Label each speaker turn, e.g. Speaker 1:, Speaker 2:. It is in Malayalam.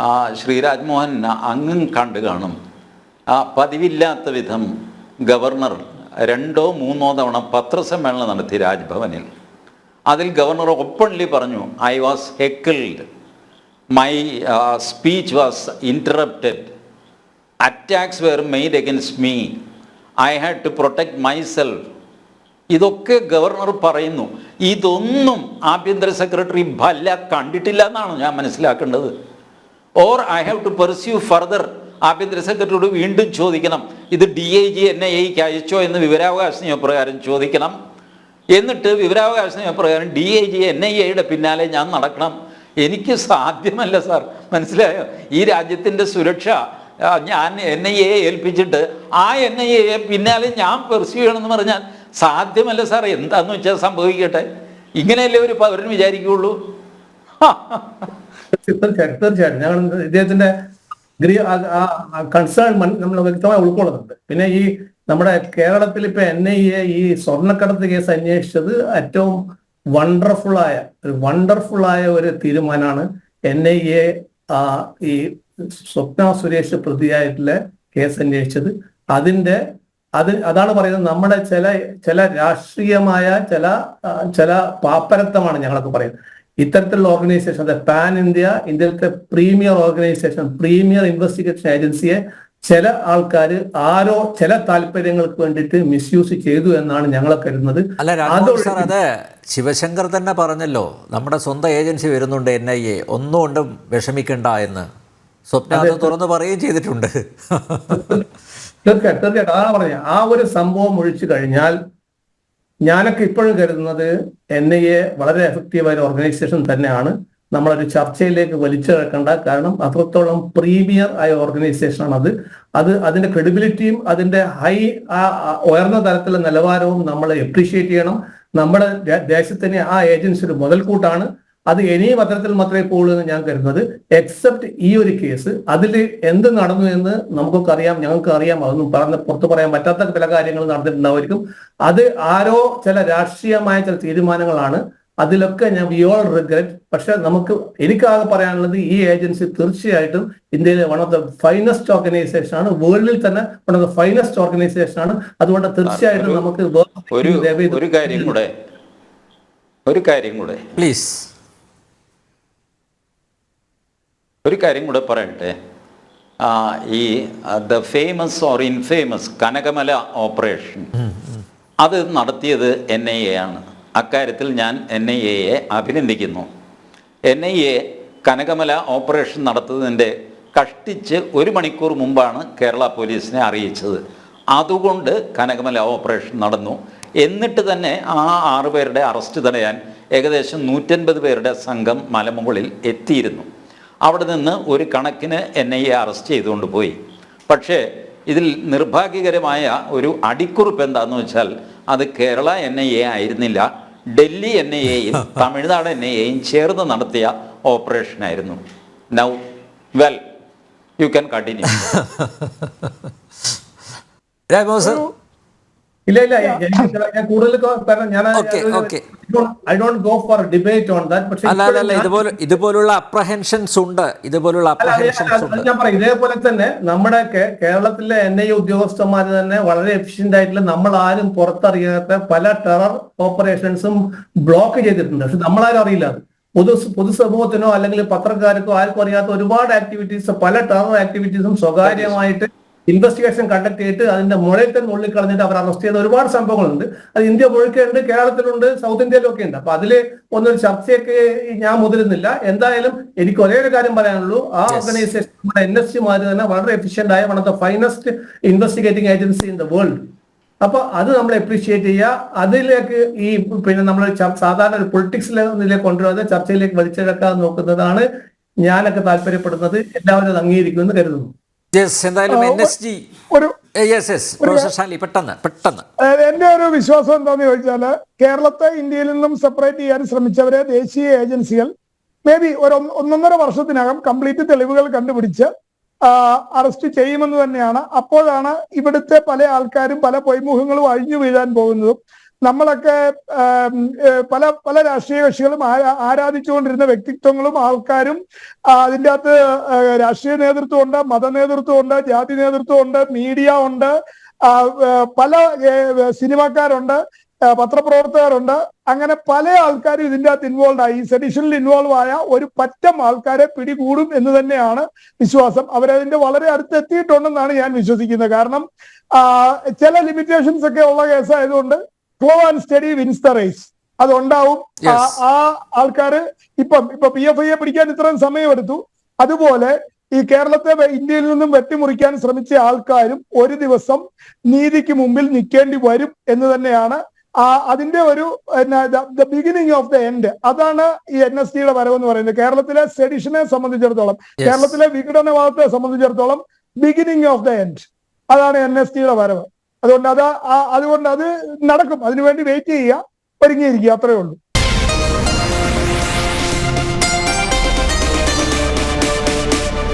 Speaker 1: ആ, ശ്രീ രാജ്മോഹൻ അങ്ങും കണ്ടു കാണും. ആ പതിവില്ലാത്ത വിധം ഗവർണർ രണ്ടോ മൂന്നോ തവണ പത്രസമ്മേളനം നടത്തി രാജ്ഭവനിൽ. അതിൽ ഗവർണർ ഓപ്പൺലി പറഞ്ഞു I was heckled my speech was interrupted attacks were made against me I had to protect myself ഇതൊക്കെ ഗവർണർ പറയുന്നു. ഇതൊന്നും ആഭ്യന്തര സെക്രട്ടറി ഭല്ല കണ്ടിട്ടില്ല എന്നാണ് ഞാൻ മനസ്സിലാക്കേണ്ടത്? Or I have to pursue further ആഭ്യന്തര സെക്രട്ടറിയോട് വീണ്ടും ചോദിക്കണം. ഇത് D I G N I എക്ക് അയച്ചോ എന്ന് വിവരാവകാശ നിയമപ്രകാരം ചോദിക്കണം. എന്നിട്ട് വിവരാവകാശ നിയമപ്രകാരം D I G N I എയുടെ പിന്നാലെ ഞാൻ നടക്കണം. എനിക്ക് സാധ്യമല്ല സാർ. മനസ്സിലായോ? ഈ രാജ്യത്തിന്റെ സുരക്ഷ ഞാൻ എൻ ഐ എ ഏൽപ്പിച്ചിട്ട് ആ എൻ ഐ എ പിന്നാലെ ഞാൻ പെർസ്യൂ ചെയ്യണമെന്ന് പറഞ്ഞാൽ സാധ്യമല്ല സാർ. എന്താന്ന് വെച്ചാൽ സംഭവിക്കട്ടെ? ഇങ്ങനെയല്ലേ ഒരു പൗരൻ വിചാരിക്കുകയുള്ളൂ
Speaker 2: തീർച്ചയായിട്ടും. തീർച്ചയായിട്ടും ഞങ്ങൾ ഇദ്ദേഹത്തിന്റെ കൺസേൺ നമ്മൾ വ്യക്തമായി ഉൾക്കൊള്ളുന്നുണ്ട്. പിന്നെ ഈ നമ്മുടെ കേരളത്തിൽ ഇപ്പൊ എൻ ഐ എ ഈ സ്വർണക്കടത്ത് കേസ് അന്വേഷിച്ചത് ഏറ്റവും വണ്ടർഫുൾ ആയ ഒരു വണ്ടർഫുൾ ആയ ഒരു തീരുമാനമാണ് എൻ ഐ എ ഈ സ്വപ്ന സുരേഷ് പ്രതിയായിട്ടുള്ള കേസ് അന്വേഷിച്ചത്. അതിന്റെ അത് അതാണ് പറയുന്നത് നമ്മുടെ ചില ചില രാഷ്ട്രീയമായ ചില ചില പാപ്പരത്വമാണ് ഞങ്ങളൊക്കെ പറയുന്നത്. ഇത്തരത്തിലുള്ള ഓർഗനൈസേഷൻ പാൻ ഇന്ത്യ ഇന്ത്യയിലത്തെ പ്രീമിയർ ഓർഗനൈസേഷൻ പ്രീമിയർ ഇൻവെസ്റ്റിഗേഷൻ ഏജൻസിയെ ചില ആൾക്കാർ ആരോ ചില താല്പര്യങ്ങൾക്ക് വേണ്ടിയിട്ട് മിസ്യൂസ് ചെയ്തു എന്നാണ് ഞങ്ങൾ കരുതുന്നത്.
Speaker 3: അല്ല സാർ അത് ശിവശങ്കർ തന്നെ പറഞ്ഞല്ലോ നമ്മുടെ സ്വന്തം ഏജൻസി വരുന്നുണ്ട് എൻ ഐ എ ഒന്നുകൊണ്ടും വിഷമിക്കണ്ട എന്ന്. സ്വപ്ന തുറന്ന് പറയുകയും ചെയ്തിട്ടുണ്ട്.
Speaker 2: തീർച്ചയായിട്ടും തീർച്ചയായിട്ടും. അതാണ് പറഞ്ഞത് ആ ഒരു സംഭവം ഒഴിച്ചു കഴിഞ്ഞാൽ ഞാനൊക്കെ ഇപ്പോഴും കരുതുന്നത് എൻ ഐ എ വളരെ എഫക്റ്റീവായ ഓർഗനൈസേഷൻ തന്നെയാണ്. നമ്മളൊരു ചർച്ചയിലേക്ക് വലിച്ചു കിടക്കേണ്ട കാരണം അത്രത്തോളം പ്രീമിയർ ആയ ഓർഗനൈസേഷനാണ് അത്. അത് അതിന്റെ ക്രെഡിബിലിറ്റിയും അതിന്റെ ഹൈ ഉയർന്ന തലത്തിലുള്ള നിലവാരവും നമ്മൾ എപ്രീഷിയേറ്റ് ചെയ്യണം. നമ്മുടെ ദേശത്തിന് ആ ഏജൻസി ഒരു മുതൽക്കൂട്ടാണ്. അത് ഇനി അത്തരത്തിൽ മാത്രമേ പോകുള്ളൂ എന്ന് ഞാൻ കരുതുന്നത്. എക്സെപ്റ്റ് ഈ ഒരു കേസ് അതിൽ എന്ത് നടന്നു എന്ന് നമുക്കൊക്കെ അറിയാം ഞങ്ങൾക്ക് അറിയാം അതൊന്നും പറഞ്ഞ് പുറത്ത് പറയാൻ പറ്റാത്ത ചില കാര്യങ്ങൾ നടന്നിട്ടുണ്ടാവുമായിരിക്കും. അത് ആരോ ചില രാഷ്ട്രീയമായ ചില തീരുമാനങ്ങളാണ്. അതിലൊക്കെ ഞാൻ വി ഓൾ റിഗ്രറ്റ് പക്ഷെ നമുക്ക് എനിക്കാകെ പറയാനുള്ളത് ഈ ഏജൻസി തീർച്ചയായിട്ടും ഇന്ത്യയിലെ one of the finest organisation ആണ്. വേൾഡിൽ തന്നെ one of the finest organisation ആണ്. അതുകൊണ്ട് തീർച്ചയായിട്ടും നമുക്ക്
Speaker 1: ഒരു ഒരു കാര്യം കൂടെ. ഒരു കാര്യം കൂടെ.
Speaker 3: പ്ലീസ്
Speaker 1: ഒരു കാര്യം കൂടെ പറയട്ടെ. ഈ the famous or infamous Kanakamala operation അത് നടത്തിയത് എൻ ഐ എ ആണ്. അക്കാര്യത്തിൽ ഞാൻ എൻ ഐ എയെ അഭിനന്ദിക്കുന്നു. N I A Kanakamala operation നടത്തുന്നതിന്റെ കഷ്ടിച്ച് ഒരു മണിക്കൂർ മുമ്പാണ് കേരള പോലീസിനെ അറിയിച്ചത്. അതുകൊണ്ട് കനകമല ഓപ്പറേഷൻ നടന്നു. എന്നിട്ട് തന്നെ ആ ആറ് പേരുടെ അറസ്റ്റ് തടയാൻ ഏകദേശം നൂറ്റൻപത് പേരുടെ സംഘം മലമുകളിൽ എത്തിയിരുന്നു. അവിടെ നിന്ന് ഒരു കണക്കിന് എൻ ഐ എ അറസ്റ്റ് ചെയ്തുകൊണ്ട് പോയി. പക്ഷേ ഇതിൽ നിർഭാഗ്യകരമായ ഒരു അടിക്കുറിപ്പ് എന്താണെന്ന് വെച്ചാൽ അത് കേരള എൻ ഐ എ ആയിരുന്നില്ല ഡൽഹി എൻ ഐ എയും തമിഴ്നാട് എൻ ഐ എയും ചേർന്ന് നടത്തിയ ഓപ്പറേഷൻ ആയിരുന്നു. Now well you can continue
Speaker 2: ഇല്ല ഇല്ല ഞാൻ കൂടുതൽ കാരണം ഞാൻ. I don't go for debate on that പക്ഷേ
Speaker 3: അല്ല ഇതുപോലെ ഇതുപോലുള്ള അപ്രഹെൻഷൻസ് ഉണ്ട്. ഇതുപോലുള്ള അപ്രഹെൻഷൻസ് ഉണ്ട്.
Speaker 2: ഞാൻ പറയാം. ഇതേപോലെ തന്നെ നമ്മുടെ കേരളത്തിലെ എൻ ഐ ഉദ്യോഗസ്ഥന്മാർ തന്നെ വളരെ എഫിഷ്യന്റ് ആയിട്ടുള്ള നമ്മൾ ആരും പുറത്തറിയാത്ത പല ടെറർ ഓപ്പറേഷൻസും ബ്ലോക്ക് ചെയ്തിട്ടുണ്ട്. പക്ഷെ നമ്മളാരും അറിയില്ല അത്. പൊതു പൊതുസമൂഹത്തിനോ അല്ലെങ്കിൽ പത്രക്കാർക്കോ ആർക്കും അറിയാത്ത ഒരുപാട് ആക്ടിവിറ്റീസ് പല ടെറർ ആക്ടിവിറ്റീസും സ്വകാര്യമായിട്ട് ഇൻവെസ്റ്റിഗേഷൻ കണ്ടക്ട് ചെയ്തിട്ട് അതിന്റെ മുഴയിൽ തന്നെ ഉള്ളിൽ കളഞ്ഞിട്ട് അവർ അറസ്റ്റ് ചെയ്ത ഒരുപാട് സംഭവങ്ങളുണ്ട്. അത് ഇന്ത്യ മുഴുക്കുണ്ട് കേരളത്തിലുണ്ട് സൗത്ത് ഇന്ത്യയിലൊക്കെ ഉണ്ട്. അപ്പൊ അതിൽ ഒന്നൊരു ചർച്ചയൊക്കെ ഞാൻ മുതിരുന്നില്ല. എന്തായാലും എനിക്ക് ഒരേ ഒരു കാര്യം പറയാനുള്ളൂ. ആ ഓർഗനൈസേഷൻ നമ്മുടെ എൻ എസ് സിമാർ തന്നെ വളരെ എഫിഷ്യന്റ് ആയ one of the finest investigating agency in the world അപ്പൊ അത് നമ്മൾ എപ്രീഷിയേറ്റ് ചെയ്യുക. അതിലേക്ക് ഈ പിന്നെ നമ്മൾ സാധാരണ ഒരു പൊളിറ്റിക്സ് ലെവലിലേക്ക് കൊണ്ടുവരാതെ ചർച്ചയിലേക്ക് വലിച്ചെടുക്കാൻ നോക്കുന്നതാണ് ഞാനൊക്കെ താല്പര്യപ്പെടുന്നത്. എല്ലാവരും അത് അംഗീകരിക്കുമെന്ന് കരുതുന്നു.
Speaker 3: യെസ് എന്തായാലും എൻ എസ് ജി
Speaker 4: ഒരു
Speaker 3: യെസ് യെസ് പ്രൊഫസർ ഷാലി പെട്ടെന്ന് പെട്ടെന്ന്.
Speaker 4: അതായത് എന്റെ ഒരു വിശ്വാസം എന്താന്ന് ചോദിച്ചാൽ കേരളത്തെ ഇന്ത്യയിൽ നിന്നും സെപ്പറേറ്റ് ചെയ്യാൻ ശ്രമിച്ചവരെ ദേശീയ ഏജൻസികൾ മേ ബി ഒരു ഒന്ന് ഒന്നൊന്നര വർഷത്തിനകം കംപ്ലീറ്റ് തെളിവുകൾ കണ്ടുപിടിച്ച് അറസ്റ്റ് ചെയ്യുമെന്ന് തന്നെയാണ്. അപ്പോഴാണ് ഇവിടുത്തെ പല ആൾക്കാരും പല പൊയ്മുഖങ്ങളും അഴിഞ്ഞു വീഴാൻ പോകുന്നതും നമ്മളൊക്കെ പല പല രാഷ്ട്രീയ കക്ഷികളും ആരാധിച്ചുകൊണ്ടിരുന്ന വ്യക്തിത്വങ്ങളും ആൾക്കാരും അതിന്റെ അകത്ത് രാഷ്ട്രീയ രാഷ്ട്രീയ നേതൃത്വമുണ്ട് മത നേതൃത്വമുണ്ട് ജാതി നേതൃത്വമുണ്ട് മീഡിയ ഉണ്ട് പല സിനിമാക്കാരുണ്ട് പത്രപ്രവർത്തകരുണ്ട്. അങ്ങനെ പല ആൾക്കാരും ഇതിന്റെ അകത്ത് ഇൻവോൾവ് ആയി. സെഡിഷനിൽ ഇൻവോൾവ് ആയ ഒരു പറ്റം ആൾക്കാരെ പിടികൂടും എന്ന് തന്നെയാണ് വിശ്വാസം. അവരതിന്റെ വളരെ അടുത്ത് എത്തിയിട്ടുണ്ടെന്നാണ് ഞാൻ വിശ്വസിക്കുന്നത്. കാരണം ചില ലിമിറ്റേഷൻസ് ഒക്കെ ഉള്ള കേസായതുകൊണ്ട് slow and steady wins the race അതുണ്ടാവും. ആ-
Speaker 3: Yes.
Speaker 4: ആ ആൾക്കാര് ഇപ്പം ഇപ്പൊ പി എഫ് ഐയെ പിടിക്കാൻ ഇത്രയും സമയമെടുത്തു. അതുപോലെ ഈ കേരളത്തെ ഇന്ത്യയിൽ നിന്നും വെട്ടിമുറിക്കാൻ ശ്രമിച്ച ആൾക്കാരും ഒരു ദിവസം നീതിക്ക് മുമ്പിൽ നിൽക്കേണ്ടി വരും എന്ന് തന്നെയാണ്. ആ അതിന്റെ ഒരു the beginning of the end അതാണ് ഈ എൻ എസ് ടിയുടെ വരവ് എന്ന് പറയുന്നത്. കേരളത്തിലെ സെഡിഷനെ സംബന്ധിച്ചിടത്തോളം. കേരളത്തിലെ വിഘടനവാദത്തെ സംബന്ധിച്ചിടത്തോളം ബിഗിനിങ് ഓഫ് ദ എൻഡ് അതാണ് എൻ എസ് ടിയുടെ വരവ്. അതുകൊണ്ട് അത് അതുകൊണ്ട് അത് നടക്കും. അതിനുവേണ്ടി വെയിറ്റ് ചെയ്യുക ഒരുങ്ങിയിരിക്കുക. അത്രേ ഉള്ളൂ.